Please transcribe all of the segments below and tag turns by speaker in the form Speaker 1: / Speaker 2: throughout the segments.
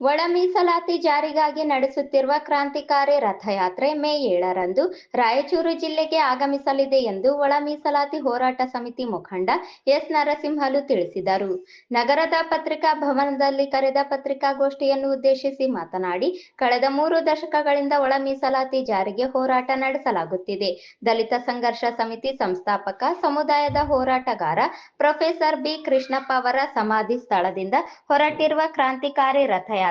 Speaker 1: ಒಳ ಮೀಸಲಾತಿ ಜಾರಿಗಾಗಿ ನಡೆಸುತ್ತಿರುವ ಕ್ರಾಂತಿಕಾರಿ ರಥಯಾತ್ರೆ ಮೇ ಏಳರಂದು ರಾಯಚೂರು ಜಿಲ್ಲೆಗೆ ಆಗಮಿಸಲಿದೆ ಎಂದು ಒಳ ಮೀಸಲಾತಿ ಹೋರಾಟ ಸಮಿತಿ ಮುಖಂಡ ಎಸ್ ನರಸಿಂಹಲು ತಿಳಿಸಿದರು. ನಗರದ ಪತ್ರಿಕಾ ಭವನದಲ್ಲಿ ಕರೆದ ಪತ್ರಿಕಾಗೋಷ್ಠಿಯನ್ನು ಉದ್ದೇಶಿಸಿ ಮಾತನಾಡಿ, ಕಳೆದ ಮೂರು ದಶಕಗಳಿಂದ ಒಳ ಮೀಸಲಾತಿ ಜಾರಿಗೆ ಹೋರಾಟ ನಡೆಸಲಾಗುತ್ತಿದೆ. ದಲಿತ ಸಂಘರ್ಷ ಸಮಿತಿ ಸಂಸ್ಥಾಪಕ ಸಮುದಾಯದ ಹೋರಾಟಗಾರ ಪ್ರೊಫೆಸರ್ ಬಿ ಕೃಷ್ಣಪ್ಪ ಅವರ ಸಮಾಧಿ ಸ್ಥಳದಿಂದ ಹೊರಟಿರುವ ಕ್ರಾಂತಿಕಾರಿ ರಥಯಾತ್ರೆ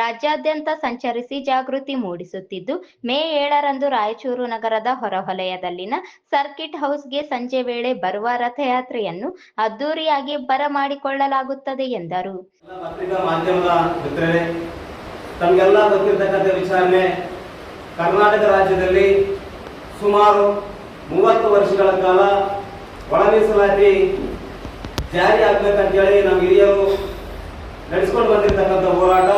Speaker 1: ರಾಜ್ಯಾದ್ಯಂತ ಸಂಚರಿಸಿ ಜಾಗೃತಿ ಮೂಡಿಸುತ್ತಿದ್ದು, ಮೇ ಏಳರಂದು ರಾಯಚೂರು ನಗರದ ಹೊರವಲಯದಲ್ಲಿನ ಸರ್ಕಿಟ್ ಹೌಸ್ಗೆ ಸಂಜೆ ವೇಳೆ ಬರುವ ರಥಯಾತ್ರೆಯನ್ನು ಅದ್ದೂರಿಯಾಗಿ ಬರಮಾಡಿಕೊಳ್ಳಲಾಗುತ್ತದೆ ಎಂದರು.
Speaker 2: ಕರ್ನಾಟಕ ರಾಜ್ಯದಲ್ಲಿ ಸುಮಾರು ಮೂವತ್ತು ವರ್ಷಗಳ ಕಾಲ ಒಳ ಮೀಸಲಾತಿ ಜಾರಿ ಆಗ್ಬೇಕಂತೇಳಿ ನಮ್ಮ ಹಿರಿಯರು ನಡೆಸ್ಕೊಂಡು ಬಂದಿರತಕ್ಕಂಥ ಹೋರಾಟ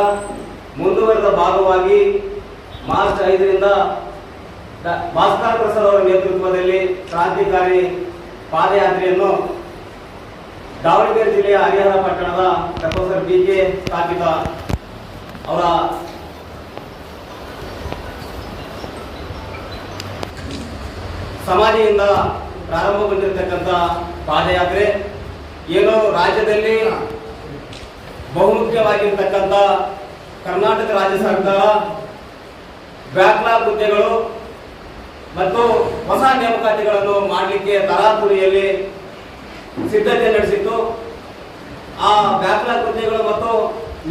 Speaker 2: ಮುಂದುವರೆದ ಭಾಗವಾಗಿ ಮಾರ್ಚ್ ಐದರಿಂದ ಭಾಸ್ಕರ್ ಪ್ರಸಾದ್ ಅವರ ನೇತೃತ್ವದಲ್ಲಿ ಕ್ರಾಂತಿಕಾರಿ ಪಾದಯಾತ್ರೆಯನ್ನು ದಾವಣಗೆರೆ ಜಿಲ್ಲೆಯ ಹರಿಹರ ಪಟ್ಟಣದ ಪ್ರೊಫೆಸರ್ ಬಿ ಕೆ ಸ್ಥಾಪಿತ ಅವರ ಸಮಾಧಿಯಿಂದ ಪ್ರಾರಂಭಗೊಂಡಿರತಕ್ಕಂಥ ಪಾದಯಾತ್ರೆ. ಏನು ರಾಜ್ಯದಲ್ಲಿ ಬಹುಮುಖ್ಯವಾಗಿರ್ತಕ್ಕಂಥ ಕರ್ನಾಟಕ ರಾಜ್ಯ ಸರ್ಕಾರ ಬ್ಯಾಕ್ಲಾಗ್ ಹುದ್ದೆಗಳು ಮತ್ತು ಹೊಸ ನೇಮಕಾತಿಗಳನ್ನು ಮಾಡಲಿಕ್ಕೆ ತರಾತುರಿಯಲ್ಲಿ ಸಿದ್ಧತೆ ನಡೆಸಿತ್ತು. ಆ ಬ್ಯಾಕ್ಲಾಗ್ ಹುದ್ದೆಗಳು ಮತ್ತು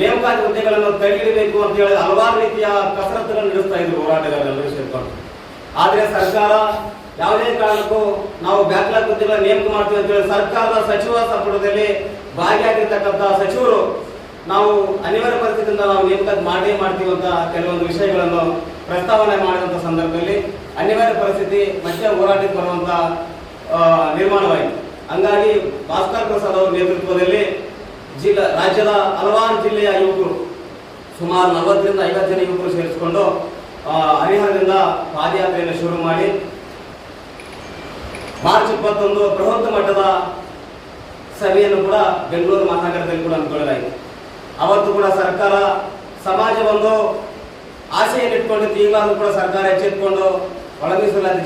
Speaker 2: ನೇಮಕಾತಿ ಹುದ್ದೆಗಳನ್ನು ತಗಿಡಬೇಕು ಅಂತ ಹೇಳಿ ಹಲವಾರು ರೀತಿಯ ಕಸರತ್ತುಗಳನ್ನು ನಡೆಸ್ತಾ ಇದ್ರು ಹೋರಾಟಗಾರರೆಲ್ಲರೂ ಸೇರ್ಕೊಂಡು. ಆದರೆ ಸರ್ಕಾರ ಯಾವುದೇ ಕಾರಣಕ್ಕೂ ನಾವು ಬ್ಯಾಕ್ಲಾಗ್ ಹುದ್ದೆಗಳ ನೇಮಕ ಮಾಡ್ತೀವಿ ಅಂತ ಹೇಳಿ ಸರ್ಕಾರದ ಸಚಿವ ಸಂಪುಟದಲ್ಲಿ ಭಾಗಿಯಾಗಿರ್ತಕ್ಕಂಥ ಸಚಿವರು ನಾವು ಅನಿವಾರ್ಯ ಪರಿಸ್ಥಿತಿಯಿಂದ ನಾವು ನೇಮಕಾತಿ ಮಾಡೇ ಮಾಡ್ತೀವಿ ಅಂತ ಕೆಲವೊಂದು ವಿಷಯಗಳನ್ನು ಪ್ರಸ್ತಾವನೆ ಮಾಡಿದಂಥ ಸಂದರ್ಭದಲ್ಲಿ ಅನಿವಾರ್ಯ ಪರಿಸ್ಥಿತಿ ಮತ್ತೆ ಹೋರಾಟಕ್ಕೆ ಬರುವಂತ ಆ, ನಿರ್ಮಾಣವಾಯಿತು. ಹಂಗಾಗಿ ಭಾಸ್ಕರ್ ಪ್ರಸಾದ್ ಅವರ ನೇತೃತ್ವದಲ್ಲಿ ಜಿಲ್ಲಾ ರಾಜ್ಯದ ಹಲವಾರು ಜಿಲ್ಲೆಯ ಯುವಕರು ಸುಮಾರು ನಲವತ್ತರಿಂದ ಐವತ್ತು ಜನ ಯುವಕರು ಸೇರಿಸಿಕೊಂಡು ಹರಿಹರದಿಂದ ಪಾದಯಾತ್ರೆಯನ್ನು ಶುರು ಮಾಡಿ ಮಾರ್ಚ್ ಇಪ್ಪತ್ತೊಂದು ಬೃಹತ್ ಮಟ್ಟದ ಸಭೆಯನ್ನು ಕೂಡ ಬೆಂಗಳೂರು ಮಹಾನಗರದಲ್ಲಿ ಕೂಡ ಹಮ್ಮಿಕೊಳ್ಳಲಾಯಿತು. ಅವತ್ತು ಕೂಡ ಸರ್ಕಾರ ಸಮಾಜವನ್ನು ಆಸೆಯನ್ನಿಟ್ಕೊಂಡು ಈಗಲಾದ್ರೂ ಕೂಡ ಸರ್ಕಾರ ಎಚ್ಚೆತ್ಕೊಂಡು ಒಳ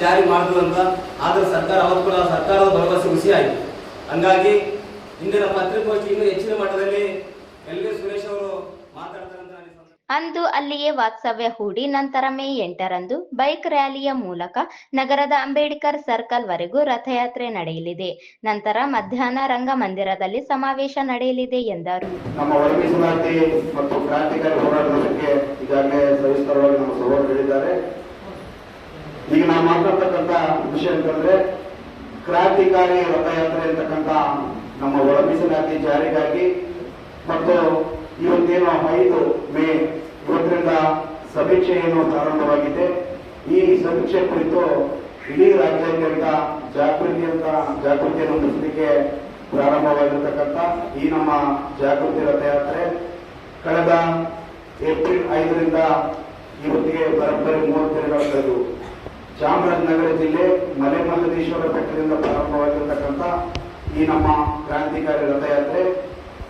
Speaker 2: ಜಾರಿ ಅಂತ ಆದ್ರೆ ಸರ್ಕಾರ ಅವತ್ತು ಕೂಡ ಸರ್ಕಾರದ ಭರವಸೆ ಆಯಿತು ಹಂಗಾಗಿ ಇಂದಿನ ಪತ್ರಿಕೋಷ್ಠಿ ಇನ್ನೂ ಹೆಚ್ಚಿನ ಮಟ್ಟದಲ್ಲಿ ಎಲ್ ವಿ ಸುರೇಶ್ ಅವರು ಮಾತಾಡ್ತಾರೆ.
Speaker 1: ಅಂದು ಅಲ್ಲಿಯೇ ವಾಸ್ತವ್ಯ ಹೂಡಿ ನಂತರ ಮೇ ಎಂಟರಂದು ಬೈಕ್ ರ್ಯಾಲಿಯ ಮೂಲಕ ನಗರದ ಅಂಬೇಡ್ಕರ್ ಸರ್ಕಲ್ ವರೆಗೂ ರಥಯಾತ್ರೆ ನಡೆಯಲಿದೆ. ನಂತರ ಮಧ್ಯಾಹ್ನ ರಂಗಮಂದಿರದಲ್ಲಿ ಸಮಾವೇಶ ನಡೆಯಲಿದೆ ಎಂದರು.
Speaker 3: ನಮ್ಮ ಮತ್ತು ಕ್ರಾಂತಿಕಾರಿ ಈಗಾಗಲೇ ನಮ್ಮ ಈಗ ನಾವು ಮಾತಾಡ್ತಕ್ಕಂಥ ವಿಷಯ ಅಂತಂದ್ರೆ ಕ್ರಾಂತಿಕಾರಿ ರಥಯಾತ್ರೆ ಅಂತಕ್ಕಂಥ ನಮ್ಮ ಒಳ ಮೀಸಲಾತಿ ಜಾರಿಗಾಗಿ ಮತ್ತು ಇವತ್ತೇನು ಐದು ಮೇ ಇವತ್ತರಿಂದ ಸಮೀಕ್ಷೆ ಏನು ಪ್ರಾರಂಭವಾಗಿದೆ. ಈ ಸಮೀಕ್ಷೆ ಕುರಿತು ಇಡೀ ರಾಜ್ಯಾದ್ಯಂತ ಜಾಗೃತಿ ಅಂತ, ಜಾಗೃತಿಯನ್ನು ಮೂಡಿಸಲಿಕ್ಕೆ ಪ್ರಾರಂಭವಾಗಿರ್ತಕ್ಕಂಥ ಈ ನಮ್ಮ ಜಾಗೃತಿ ರಥಯಾತ್ರೆ ಕಳೆದ ಏಪ್ರಿಲ್ ಐದರಿಂದ ಇವತ್ತಿಗೆ ಬರೋಬ್ಬರಿ ಮೂವತ್ತು ದಿನಗಳ ಕಳೆದು ಚಾಮರಾಜನಗರ ಜಿಲ್ಲೆ ಮಲೆಮಹದೇಶ್ವರ ಬೆಟ್ಟದಿಂದ ಪ್ರಾರಂಭವಾಗಿರ್ತಕ್ಕಂಥ ಈ ನಮ್ಮ ಕ್ರಾಂತಿಕಾರಿ ರಥಯಾತ್ರೆ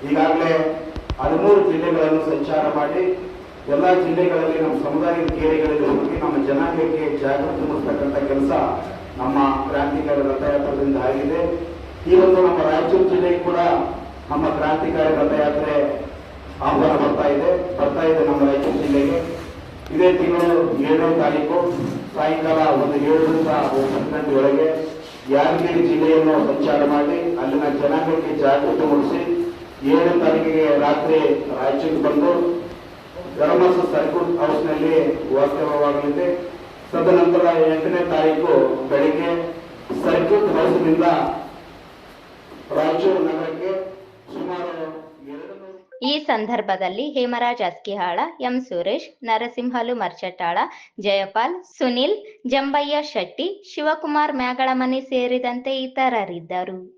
Speaker 3: ಈಗಾಗಲೇ ಹದಿಮೂರು ಜಿಲ್ಲೆಗಳನ್ನು ಸಂಚಾರ ಮಾಡಿ, ಎಲ್ಲ ಜಿಲ್ಲೆಗಳಲ್ಲಿ ನಮ್ಮ ಸಮುದಾಯದ ಕೇರಿಗಳಲ್ಲಿ ಹೋಗಿ ನಮ್ಮ ಜನಾಂಗಕ್ಕೆ ಜಾಗೃತಿ ಮೂಡಿಸ್ತಕ್ಕಂಥ ಕೆಲಸ ನಮ್ಮ ಕ್ರಾಂತಿಕಾರಿ ರಥಯಾತ್ರದಿಂದ ಆಗಿದೆ. ಈ ಒಂದು ನಮ್ಮ ರಾಯಚೂರು ಜಿಲ್ಲೆಗೆ ಕೂಡ ನಮ್ಮ ಕ್ರಾಂತಿಕಾರಿ ರಥಯಾತ್ರೆ ಆಹ್ವಾನ ಬರ್ತಾ ಇದೆ. ಬರ್ತಾ ಇದೆ ನಮ್ಮ ರಾಯಚೂರು ಜಿಲ್ಲೆಗೆ. ಇದೇ ತಿಂಗಳು ಏಳನೇ ತಾರೀಕು ಸಾಯಂಕಾಲ ಒಂದು ಏಳರಿಂದ ಒಂಬತ್ತು ಒಳಗೆ ಯಾದಗಿರಿ ಜಿಲ್ಲೆಯನ್ನು ಸಂಚಾರ ಮಾಡಿ, ಅಲ್ಲಿನ ಜನಾಂಗಕ್ಕೆ ಜಾಗೃತಿ ಮೂಡಿಸಿ ಏಳನೇ ತಾರೀಕಿಗೆ ರಾತ್ರಿ ರಾಯಚೂರು ಬಂದು ಧರ್ಮಸ ಸರ್ಕೂಟ್ ಹೌಸ್ನಲ್ಲಿ ವಾಸ್ತವ್ಯವಾಗಲಿದೆ. ತದನಂತರ ಎಂಟನೇ ತಾರೀಕು ಬೆಳಿಗ್ಗೆ ಸರ್ಕ್ಯೂಟ್ ಹೌಸ್ನಿಂದ ರಾಯಚೂರು ನಗರಕ್ಕೆ ಸುಮಾರು
Speaker 1: ಈ ಸಂದರ್ಭದಲ್ಲಿ ಹೇಮರಾಜ್ ಅಸ್ಕಿಹಾಳ, ಎಂ ಸುರೇಶ್, ನರಸಿಂಹಲು ಮರ್ಚಟಾಳ, ಜಯಪಾಲ್, ಸುನಿಲ್, ಜಂಬಯ್ಯ ಶೆಟ್ಟಿ, ಶಿವಕುಮಾರ್ ಮ್ಯಾಗಳಮನಿ ಸೇರಿದಂತೆ ಇತರರಿದ್ದರು.